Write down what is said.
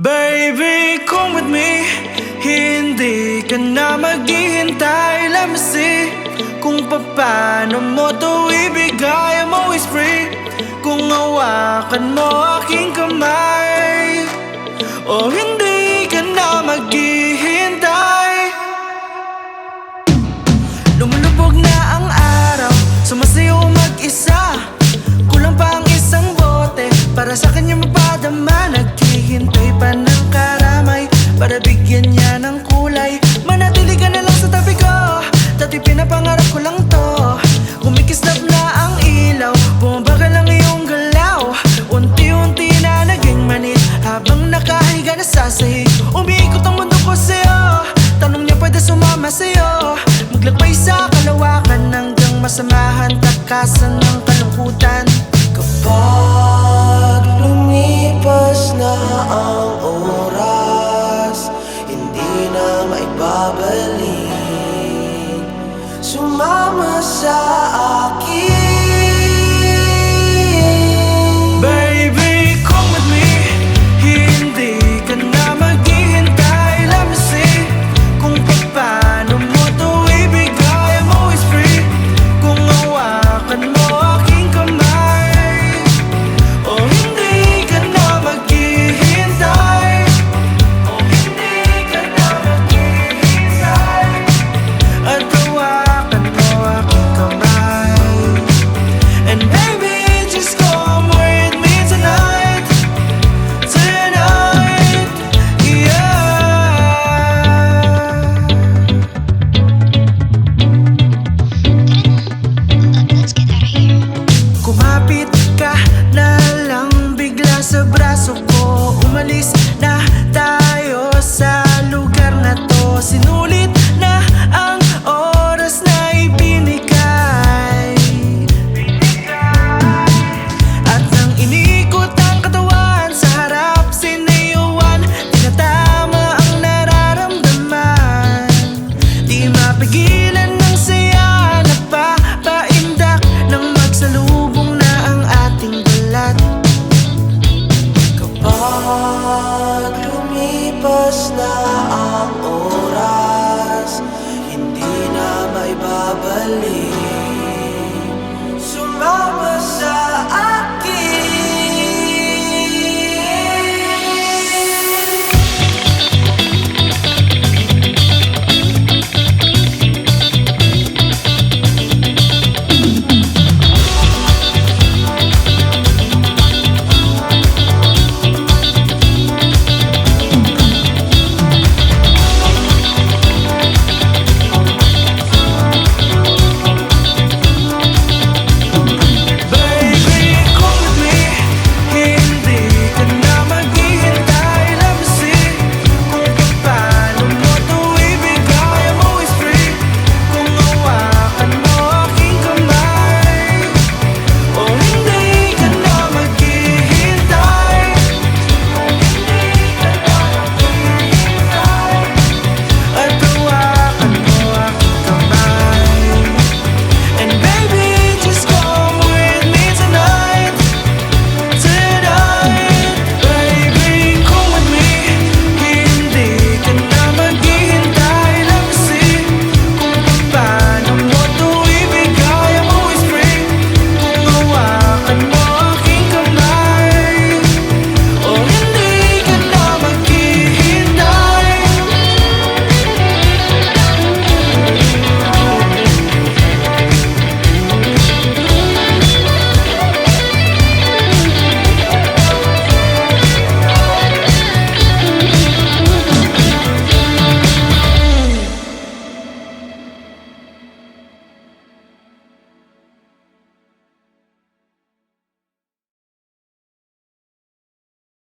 Baby, come with me. Hindi ka na maghihintay. Let me see Kung paano mo to ibigay. I'm always free Kung hawakan mo aking kamay. O hindi ka na maghihintay. Lumulubog na ang araw. Sumasayaw mag-isa. Kulang pa ang isang bote. Para sa kanya mapadama Naghihintay pa ng karamay Para bigyan niya ng kulay. Manatili ka na lang sa tabi ko Dati pinapangarap ko lang to. Kumikislap na ang ilaw Bumabagal ang iyong galaw. Unti-unti na naging manit Habang nakahiga na sa sahig. Umiikot ang mundo ko sa'yo Tanong niya pwede sumama sa'yo. Maglakbay sa kalawakan Hanggang masamahan Takasan ng kalungkutan. Kapag sa braso ko. Umalis na tayo sa lugar na to. Sinulit lumipas na ang oras Hindi na maibabalik